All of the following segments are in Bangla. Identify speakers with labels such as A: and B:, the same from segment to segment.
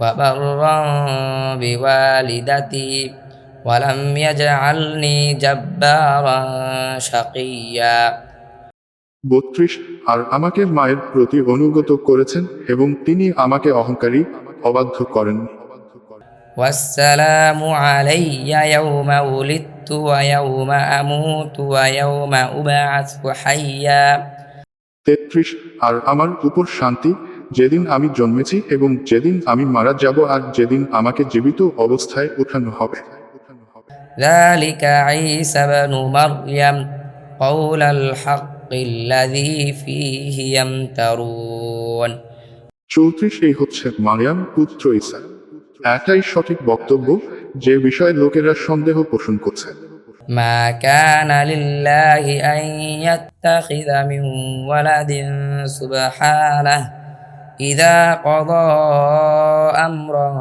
A: وبرا بوالدتي ولم يجعلني جبارا شقيا
B: বত্রিশ আর আমাকে মায়ের প্রতি অনুগত করেছেন এবং তিনি আমাকে অহংকারী অবাধ্য করেন
A: والسلام علي يوم ولدت ويوم أموت ويوم أبعث حيا
B: তেত্রিশ আর আমার উপর শান্তি যেদিন আমি জন্মেছি এবং যেদিন আমি মারা যাব আর যেদিন আমাকে জীবিত অবস্থায় উঠানো হবে
A: ذلك عيسى بن مريم قول الحق الذي فيه يمترون
B: চৌত্রিশ এই হচ্ছে মারিয়াম পুত্র ঈসা এটাই সঠিক বক্তব্য যে বিষয়ে লোকেরা সন্দেহ পোষণ করছে
A: ما كان لله أن يتخذ من ولد سبحانه إذا قضى أمرا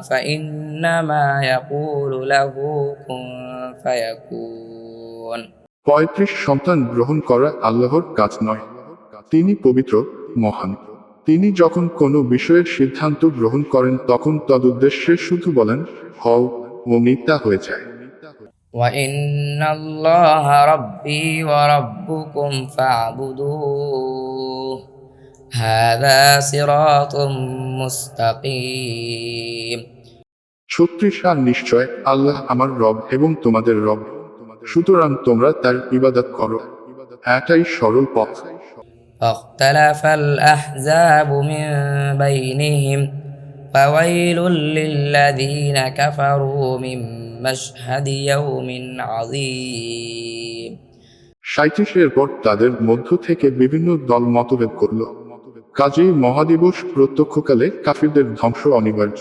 A: فإنما يقول له كن فيكون
B: পঁয়ত্রিশ সন্তান গ্রহণ করা আল্লাহর কাজ নয় তিনি পবিত্র মহান তিনি যখন কোনো বিষয়ের সিদ্ধান্ত গ্রহণ করেন তখন তদুদ্দেশ্যে শুধু বলেন হও ও মিথ্যা হয়ে যায়
A: وإن الله ربي وربكم فاعبدوه هذا صراط مستقيم
B: ছত্রিশ আর নিশ্চয় আল্লাহ আমার রব এবং তোমাদের রব সুতরাং তোমরা তার ইবাদত করো এটাই সরল পথ
A: فاختلف الأحزاب من بينهم فويل للذين كفروا من مشهد يوم عظيم
B: সাঁত্রিশের পর তাদের মধ্য থেকে বিভিন্ন দল মতভেদ করল কাজেই মহাদিবস প্রত্যক্ষকালে কাফিরদের ধ্বংস অনিবার্য।